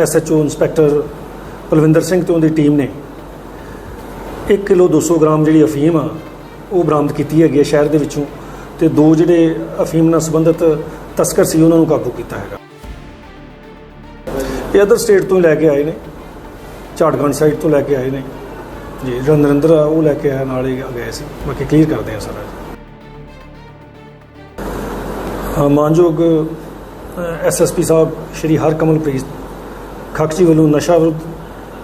SHO inspector Balwinder Singh ਤੇ ਉਹਦੀ team ਨੇ 1 ਕਿਲੋ 200 ਗ੍ਰਾਮ ਜਿਹੜੀ ਅਫੀਮ ਆ ਉਹ ਬਰਾਮਦ ਕੀਤੀ ਹੈਗੀ ਹੈ ਸ਼ਹਿਰ ਦੇ ਵਿੱਚੋਂ ਤੇ ਦੋ ਜਿਹੜੇ ਅਫੀਮ ਨਾਲ ਸੰਬੰਧਿਤ ਤਸਕਰ ਸੀ ਉਹਨਾਂ ਨੂੰ ਕਾਬੂ ਕੀਤਾ ਹੈਗਾ। ਇਹ ਅਦਰ ਸਟੇਟ ਤੋਂ ਲੈ ਕੇ ਆਏ ਨੇ ਝਾੜਖੰਡ ਸਾਈਡ ਤੋਂ ਲੈ ਕੇ ਆਏ ਨੇ। ਜੀ ਜਿਹੜਾ ਨਰਿੰਦਰ ਆ ਉਹ ਲੈ ਕੇ ਆਇਆ ਨਾਲ ਹੀ ਗਏ ਸੀ। ਬਾਕੀ ਕਲੀਅਰ ਕਰਦੇ ਆ ਸਾਰਾ। ਅ, ਮਾਨਯੋਗ ਐਸਐਸਪੀ ਸਾਹਿਬ ਸ਼੍ਰੀ ਹਰਕਮਲਪ੍ਰੀਤ ਖਕਚੀ ਵੱਲੋਂ ਨਸ਼ਾ ਵਿਰੁੱਧ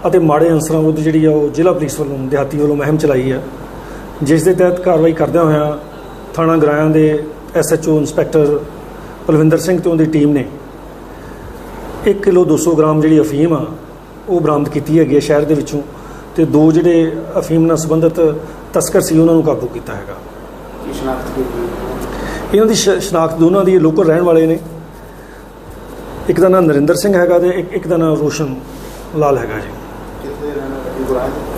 ਅਤੇ ਮਾੜੇ ਅੰਸਰਾਂ ਵਿਰੁੱਧ ਜਿਹੜੀ ਆ ਉਹ ਜ਼ਿਲ੍ਹਾ ਪੁਲਿਸ ਵੱਲੋਂ ਦਿਹਾਤੀ ਵੱਲੋਂ ਮੁਹਿੰਮ ਚਲਾਈ ਹੈ ਜਿਸ ਦੇ ਤਹਿਤ ਕਾਰਵਾਈ ਕਰਦਿਆਂ ਹੋਇਆਂ ਥਾਣਾ ਗਰਾਇਆਂ ਦੇ ਐਸਐਚਓ ਇੰਸਪੈਕਟਰ ਬਲਵਿੰਦਰ ਸਿੰਘ ਤੇ ਉਹਦੀ ਟੀਮ ਨੇ 1 ਕਿਲੋ 200 ਗ੍ਰਾਮ ਜਿਹੜੀ ਅਫੀਮ ਆ ਉਹ ਬਰਾਮਦ ਕੀਤੀ ਹੈਗੀ ਸ਼ਹਿਰ ਦੇ ਵਿੱਚੋਂ ਤੇ ਦੋ ਜਿਹੜੇ ਅਫੀਮ ਨਾਲ ਸੰਬੰਧਿਤ ਤਸਕਰ ਸੀ ਉਹਨਾਂ ਨੂੰ ਕਾਬੂ ਕੀਤਾ ਹੈਗਾ। ਇਹਨਾਂ ਦੀ ਸ਼ਨਾਖਤ ਦੋਨਾਂ ਦੀ ਲੋਕਲ ਰਹਿਣ ਵਾਲੇ ਨੇ। ਇੱਕ ਦਾ ਨਾਮ ਨਰਿੰਦਰ ਸਿੰਘ ਹੈਗਾ ਤੇ ਇੱਕ ਇੱਕ ਦਾ ਨਾਮ ਰੋਸ਼ਨ ਲਾਲ ਹੈਗਾ ਜੀ।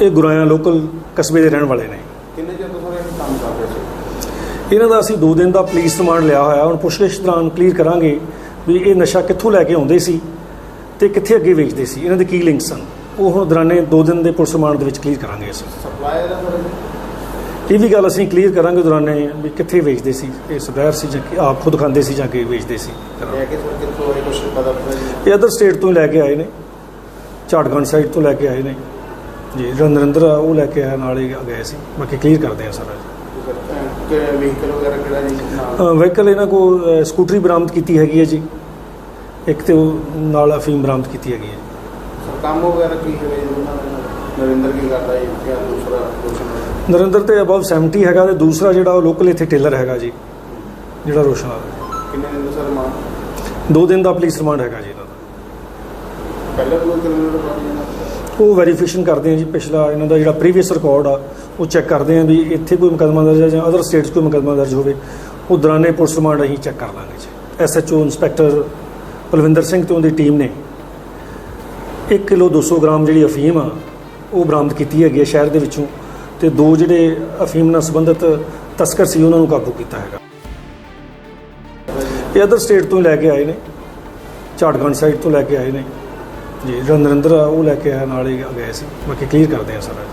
ਇਹ ਗੁਰਾਇਆ ਲੋਕਲ ਕਸਬੇ ਦੇ ਰਹਿਣ ਵਾਲੇ ਨੇ। ਕਿੰਨੇ ਚਿਰ ਤੋਂ ਸਾਰੇ ਇਹ ਕੰਮ ਕਰ ਰਹੇ ਸੀ? ਇਹਨਾਂ ਦਾ ਅਸੀਂ 2 ਦਿਨ ਦਾ ਪੁਲਿਸ ਰਿਮਾਂਡ ਲਿਆ ਹੋਇਆ। ਹੁਣ ਪੁੱਛਗਿੱਛ ਦੌਰਾਨ ਕਲੀਅਰ ਕਰਾਂਗੇ ਵੀ ਇਹ ਨਸ਼ਾ ਕਿੱਥੋਂ ਲੈ ਕੇ ਆਉਂਦੇ ਸੀ ਤੇ ਕਿੱਥੇ ਅੱਗੇ ਵੇਚਦੇ ਸੀ। ਇਹਨਾਂ ਦੇ ਕੀ ਲਿੰਕ ਸਨ ਉਹ ਹੁਣ ਦੌਰਾਨੇ 2 ਦਿਨ ਦੇ ਪੁਲਿਸ ਰਿਮਾਂਡ ਦੇ ਵਿੱਚ ਕਲੀਅਰ ਕਰਾਂਗੇ ਅਸੀਂ। ਸਪਲਾਇਰ ਇਹ ਵੀ ਗੱਲ ਅਸੀਂ ਕਲੀਅਰ ਕਰਾਂਗੇ ਦੌਰਾਨੇ ਵੀ ਕਿੱਥੇ ਵੇਚਦੇ ਸੀ ਇਹ ਸਬੈਰ ਸੀ ਜਾਂ ਕਿ ਆਪ ਖੁਦ ਖਾਂਦੇ ਸੀ ਜਾਂ ਕਿ ਵੇਚਦੇ ਸੀ। ਕੇ ਇਹ ਅਦਰ ਸਟੇਟ ਤੋਂ ਲੈ ਕੇ ਆਏ ਨੇ ਝਾੜਖੰਡ ਸਾਈਡ ਤੋਂ ਲੈ ਕੇ ਆਏ ਨੇ। ਜੀ ਆ ਉਹ ਲੈ ਕੇ ਆਇਆ ਨਾਲ ਹੀ ਗਏ ਸੀ। ਬਾਕੀ ਕਲੀਅਰ ਕਰਦੇ ਆ ਸਾਰਾ। ਕਿ ਵਹੀਕਲ ਵਗੈਰਾ ਕਿਹੜਾ ਜੀ ਨਾਲ ਵਹੀਕਲ ਇਹਨਾਂ ਅ, ਸਕੂਟਰੀ ਬਰਾਮਦ ਕੀਤੀ ਹੈਗੀ ਹੈ ਜੀ। ਇੱਕ ਤੇ ਉਹ ਨਾਲ ਅਫੀਮ ਬਰਾਮਦ ਕੀਤੀ ਹੈਗੀ ਹੈ ਕੰਮ ਵਗੈਰਾ ਕੀ ਹੋਵੇ ਨਰਿੰਦਰ ਕੀ ਕਰਦਾ ਜੀ? ਕਿਆ ਦੂਸਰਾ ਰੋਸ਼ਨ ਨਰਿੰਦਰ ਤੇ ਅਬਵ 70 ਹੈਗਾ ਤੇ ਦੂਸਰਾ ਜਿਹੜਾ ਉਹ ਲੋਕਲ ਇੱਥੇ ਟੇਲਰ ਹੈਗਾ ਜੀ ਜਿਹੜਾ ਰੋਸ਼ਨ ਆ ਕਿੰਨੇ ਦਿਨ ਦਾ ਸਰ ਮਾਂ ਦੋ ਦਿਨ ਦਾ ਪੁਲਿਸ ਰਿਮਾਂਡ ਹੈਗਾ ਜੀ ਇਹਨਾਂ ਦਾ। ਪਹਿਲਾਂ ਕੋਈ ਕਿਲੋਮੀਟਰ ਬਾਅਦ ਜੀ ਇਹਨਾਂ ਉਹ ਵੈਰੀਫਿਕੇਸ਼ਨ ਕਰਦੇ ਆ ਜੀ ਪਿਛਲਾ ਇਹਨਾਂ ਦਾ ਜਿਹੜਾ ਪ੍ਰੀਵੀਅਸ ਰਿਕਾਰਡ ਆ ਉਹ ਚੈੱਕ ਕਰਦੇ ਆ ਵੀ ਇੱਥੇ ਕੋਈ ਮੁਕੱਦਮਾ ਦਰਜ ਹੈ ਜਾਂ ਅਦਰ ਸਟੇਟਸ ਕੋਈ ਮੁਕੱਦਮਾ ਦਰਜ ਹੋਵੇ ਉਹ ਦੌਰਾਨੇ ਪੁਲਿਸ ਰਿਮਾਂਡ ਅਸੀਂ ਚੈੱਕ ਕਰ ਲਾਂਗੇ ਜੀ। ਐਸਐਚਓ ਇੰਸਪੈਕਟਰ ਬਲਵਿੰਦਰ ਸਿੰਘ ਤੇ ਉਹਦੀ ਟੀਮ ਨੇ। 1 ਕਿਲੋ 200 ਗ੍ਰਾਮ ਜਿਹੜੀ ਅਫੀਮ ਆ ਉਹ ਬਰਾਮਦ ਕੀਤੀ ਹੈਗੀ ਹੈ ਸ਼ਹਿਰ ਦੇ ਵਿੱਚੋਂ ਤੇ ਦੋ ਜਿਹੜੇ ਅਫੀਮ ਨਾਲ ਸੰਬੰਧਿਤ ਤਸਕਰ ਸੀ ਉਹਨਾਂ ਨੂੰ ਕਾਬੂ ਕੀਤਾ ਹੈਗਾ। ਇਹ ਅਦਰ ਸਟੇਟ ਤੋਂ ਲੈ ਕੇ ਆਏ ਨੇ ਝਾੜਖੰਡ ਸਾਈਡ ਤੋਂ ਲੈ ਕੇ ਆਏ ਨੇ। ਜੀ ਜਿਹੜਾ ਨਰਿੰਦਰ ਆ ਉਹ ਲੈ ਕੇ ਆਇਆ ਨਾਲ ਹੀ ਗਏ ਸੀ। ਬਾਕੀ ਕਲੀਅਰ ਕਰਦੇ ਆ ਸਾਰਾ।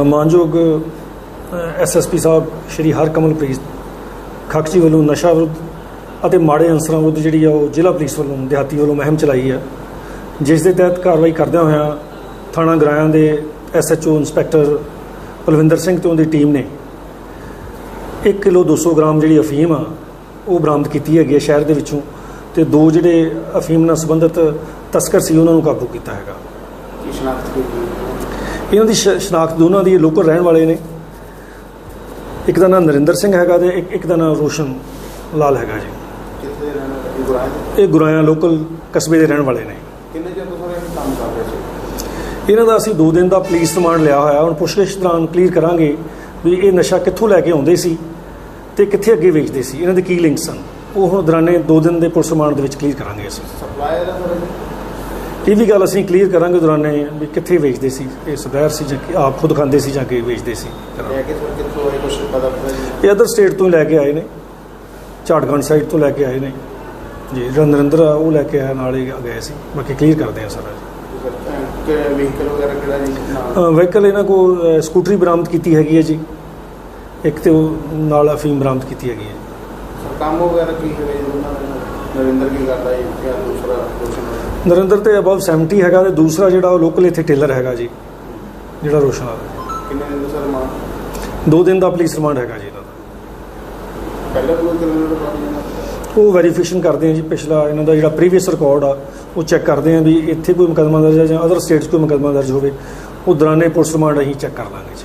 ਅ, ਮਾਨਯੋਗ ਐਸਐਸਪੀ ਸਾਹਿਬ ਸ਼੍ਰੀ ਹਰਕਮਲਪ੍ਰੀਤ ਖਕਚੀ ਵੱਲੋਂ ਨਸ਼ਾ ਵਿਰੁੱਧ ਅਤੇ ਮਾੜੇ ਅੰਸਰਾਂ ਵਿਰੁੱਧ ਜਿਹੜੀ ਆ ਉਹ ਜ਼ਿਲ੍ਹਾ ਪੁਲਿਸ ਵੱਲੋਂ ਦਿਹਾਤੀ ਵੱਲੋਂ ਮੁਹਿੰਮ ਚਲਾਈ ਹੈ ਜਿਸ ਦੇ ਤਹਿਤ ਕਾਰਵਾਈ ਕਰਦਿਆਂ ਹੋਇਆਂ ਥਾਣਾ ਗਰਾਇਆਂ ਦੇ ਐਸਐਚਓ ਇੰਸਪੈਕਟਰ ਬਲਵਿੰਦਰ ਸਿੰਘ ਤੇ ਉਹਦੀ ਟੀਮ ਨੇ 1 ਕਿਲੋ 200 ਗ੍ਰਾਮ ਜਿਹੜੀ ਅਫੀਮ ਆ ਉਹ ਬਰਾਮਦ ਕੀਤੀ ਹੈਗੀ ਹੈ ਸ਼ਹਿਰ ਦੇ ਵਿੱਚੋਂ ਤੇ ਦੋ ਜਿਹੜੇ ਅਫੀਮ ਨਾਲ ਸੰਬੰਧਿਤ ਤਸਕਰ ਸੀ ਉਹਨਾਂ ਨੂੰ ਕਾਬੂ ਕੀਤਾ ਹੈਗਾ। ਕੀ ਸ਼ਨਾਖਤ ਕੀਤੀ ਇਹਨਾਂ ਦੀ ਸ਼ਨਾਖਤ ਦੋਨਾਂ ਦੀ ਲੋਕਲ ਰਹਿਣ ਵਾਲੇ ਨੇ। ਇੱਕ ਦਾ ਨਾਮ ਨਰਿੰਦਰ ਸਿੰਘ ਹੈਗਾ ਤੇ ਇੱਕ ਇੱਕ ਦਾ ਨਾਮ ਰੋਸ਼ਨ ਲਾਲ ਹੈਗਾ ਜੀ। ਦੇ? ਇਹ ਗੁਰਾਇਆ ਲੋਕਲ ਕਸਬੇ ਦੇ ਰਹਿਣ ਵਾਲੇ ਨੇ। ਕਿੰਨੇ ਚਿਰ ਤੋਂ ਸਾਰੇ ਇਹ ਕੰਮ ਕਰ ਰਹੇ ਸੀ? ਇਹਨਾਂ ਦਾ ਅਸੀਂ 2 ਦਿਨ ਦਾ ਪੁਲਿਸ ਰਿਮਾਂਡ ਲਿਆ ਹੋਇਆ ਹੁਣ ਪੁੱਛਗਿੱਛ ਦੌਰਾਨ ਕਲੀਅਰ ਕਰਾਂਗੇ ਵੀ ਇਹ ਨਸ਼ਾ ਕਿੱਥੋਂ ਲੈ ਕੇ ਆਉਂਦੇ ਸੀ ਤੇ ਕਿੱਥੇ ਅੱਗੇ ਵੇਚਦੇ ਸੀ ਇਹਨਾਂ ਦੇ ਕੀ ਲਿੰਕ ਸਨ ਉਹ ਹੁਣ ਦੌਰਾਨੇ 2 ਦਿਨ ਦੇ ਪੁਲਿਸ ਰਿਮਾਂਡ ਦੇ ਵਿੱਚ ਕਲੀਅਰ ਕਰਾਂਗੇ ਅਸੀਂ। ਸਪਲਾਇਰ ਇਹ? ਵੀ ਗੱਲ ਅਸੀਂ ਕਲੀਅਰ ਕਰਾਂਗੇ ਦੌਰਾਨੇ ਵੀ ਕਿੱਥੇ ਵੇਚਦੇ ਸੀ ਇਹ ਸਬੈਰ ਸੀ ਜਾਂ ਕਿ ਆਪ ਖੁਦ ਖਾਂਦੇ ਸੀ ਜਾਂ ਕਿ ਵੇਚਦੇ ਸੀ। ਇਹ ਅਦਰ ਸਟੇਟ ਤੋਂ ਲੈ ਕੇ ਆਏ ਨੇ ਝਾੜਖੰਡ ਸਾਈਡ ਤੋਂ ਲੈ ਕੇ ਆਏ ਨੇ। ਜੀ ਜਿਹੜਾ ਨਰਿੰਦਰ ਆ ਉਹ ਲੈ ਕੇ ਆਇਆ ਨਾਲ ਹੀ ਗਏ ਸੀ। ਬਾਕੀ ਕਲੀਅਰ ਕਰਦੇ ਆ ਸਾਰਾ। ਵਹੀਕਲ ਵਗੈਰਾ ਕਿਹੜਾ ਜੀ ਨਾਲ ਵਹੀਕਲ ਇਹਨਾਂ ਕੋਲ ਸਕੂਟਰੀ ਬਰਾਮਦ ਕੀਤੀ ਹੈਗੀ ਹੈ ਜੀ। ਇੱਕ ਤੇ ਉਹ ਨਾਲ ਅਫੀਮ ਬਰਾਮਦ ਕੀਤੀ ਹੈਗੀ ਹੈ। ਸਰ ਕੰਮ ਵਗੈਰਾ ਕੀ ਹੋਵੇ ਜੀ ਉਹਨਾਂ ਦਾ ਨਰਿੰਦਰ ਕੀ ਕਰਦਾ ਜੀ? ਕਿਆ ਦੂਸਰਾ ਨਰਿੰਦਰ ਤੇ ਅਬਵ 70 ਹੈਗਾ ਤੇ ਦੂਸਰਾ ਜਿਹੜਾ ਉਹ ਲੋਕਲ ਇੱਥੇ ਟੇਲਰ ਹੈਗਾ ਜੀ ਜਿਹੜਾ ਰੋਸ਼ਨ ਆ। ਕਿੰਨੇ ਦਿਨ ਦਾ ਸਰ ਮਾਂ ਦੋ ਦਿਨ ਦਾ ਪੁਲਿਸ ਰਿਮਾਂਡ ਹੈਗਾ ਜੀ ਇਹਨਾਂ ਦਾ। ਪਹਿਲਾਂ ਕੋਈ ਜੀ ਇਹਨਾਂ ਉਹ ਵੈਰੀਫਿਕੇਸ਼ਨ ਕਰਦੇ ਆ ਜੀ, ਪਿਛਲਾ ਇਹਨਾਂ ਦਾ ਜਿਹੜਾ ਪ੍ਰੀਵੀਅਸ ਰਿਕਾਰਡ ਆ, ਉਹ ਚੈੱਕ ਕਰਦੇ ਆ ਵੀ ਇੱਥੇ ਕੋਈ ਮੁਕੱਦਮਾ ਦਰਜ ਹੈ ਜਾਂ ਅਦਰ ਸਟੇਟਸ ਕੋਈ ਮੁਕੱਦਮਾ ਦਰਜ ਹੋਵੇ, ਉਹ ਦੌਰਾਨੇ ਪੁਲਿਸ ਰਿਮਾਂਡ ਅਸੀਂ ਚੈੱਕ ਕਰ ਲਾਂਗੇ ਜੀ।